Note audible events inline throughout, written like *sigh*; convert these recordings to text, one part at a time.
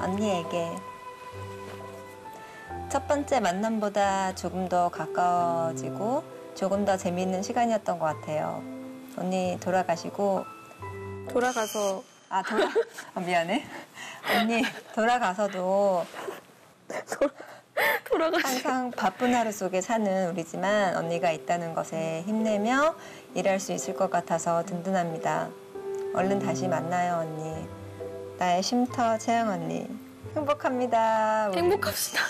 언니에게 첫 번째 만남보다 조금 더 가까워지고 조금 더 재미있는 시간이었던 것 같아요. 언니 돌아가시고 돌아가서 아 돌아 아, 미안해 언니 돌아가서도 돌아가. 항상 바쁜 하루 속에 사는 우리지만 언니가 있다는 것에 힘내며 일할 수 있을 것 같아서 든든합니다. 얼른 다시 만나요 언니. 나의 쉼터 채영 언니. 행복합니다. 우리. 행복합시다.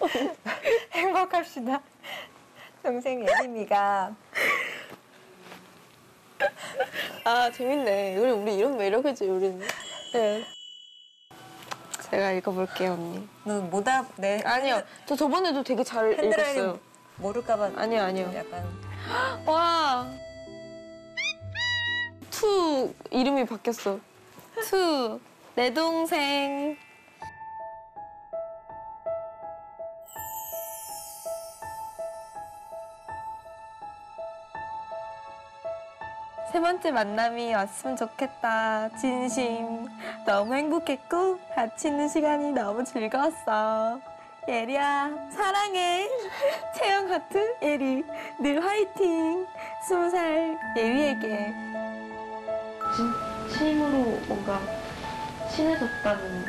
*laughs* 행복합시다. 동생 예림이가 아 재밌네. 우리 우리 이런 매력이지 우리는. 네. 제가 읽어볼게요 언니. 너 뭐다 내 아니요. 저 저번에도 되게 잘 읽었어요. 모를까봐 아니요 아니요. 약간 와. 투 이름이 바뀌었어. 투. 내 동생. 세 번째 만남이 왔으면 좋겠다. 진심. 너무 행복했고, 같이 있는 시간이 너무 즐거웠어. 예리야, 사랑해. *laughs* 채영 하트, 예리. 늘 화이팅. 스무 살 예리에게. 진 심으로 뭔가 친해졌다는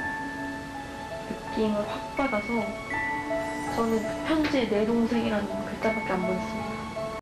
느낌을 확 받아서 저는 편지에 내 동생이라는 글자밖에 안 보였습니다.